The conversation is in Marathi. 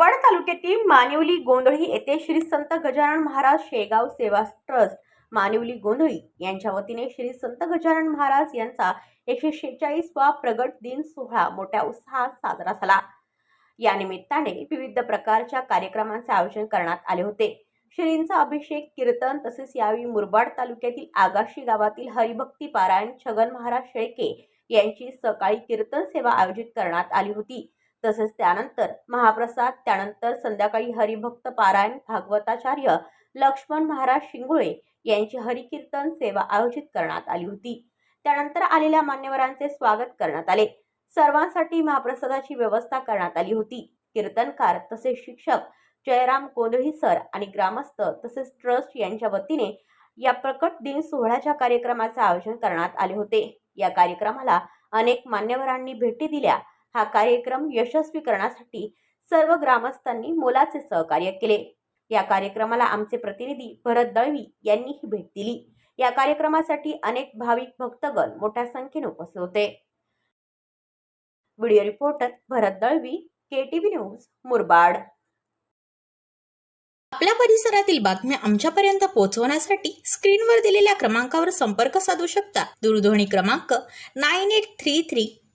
मुरबाड तालुक्यातील मानिवली गोंधळी येथे श्री संत गजानन महाराज शेगाव सेवा ट्रस्ट मानिवली गोंधळी यांच्या वतीने श्री संत गजानन महाराज यांचा एकशे शेहेचाळीसवा प्रगट दिन सोहळा मोठ्या उत्साहात साजरा झाला. या निमित्ताने विविध प्रकारच्या कार्यक्रमांचे आयोजन करण्यात आले होते. श्रींचा अभिषेक कीर्तन तसेच यावेळी मुरबाड तालुक्यातील आगाशी गावातील हरिभक्ती पारायण छगन महाराज शेळके यांची सकाळी कीर्तन सेवा आयोजित करण्यात आली होती. तसेच त्यानंतर महाप्रसाद त्यानंतर संध्याकाळी हरिभक्त पारायण भागवताचार्य लक्ष्मण महाराज शिंगोळे यांची हरिकीर्तन सेवा आयोजित करण्यात आली होती. त्यानंतर आलेल्या मान्यवरांचे स्वागत करण्यात आले. सर्वांसाठी महाप्रसादाची व्यवस्था करण्यात आली होती. कीर्तनकार तसेच शिक्षक जयराम गोंधळी सर आणि ग्रामस्थ तसेच ट्रस्ट यांच्या वतीने या प्रकट दिन सोहळ्याच्या कार्यक्रमाचे आयोजन करण्यात आले होते. या कार्यक्रमाला अनेक मान्यवरांनी भेटी दिल्या. हा कार्यक्रम यशस्वी करण्यासाठी सर्व ग्रामस्थांनी मोलाचे सहकार्य केले. या कार्यक्रमाला आमचे प्रतिनिधी भरत दळवी यांनीही भेट दिली. या कार्यक्रमासाठी अनेक भाविक भक्तगण मोठ्या संख्येने उपस्थित होते. Video reporter Bharat Dalvi K T V news Murbad. आपल्या परिसरातील बातम्या आमच्यापर्यंत पोहोचवण्यासाठी स्क्रीनवर दिलेल्या क्रमांकावर संपर्क साधू शकता. दूरध्वनी क्रमांक nine eight three three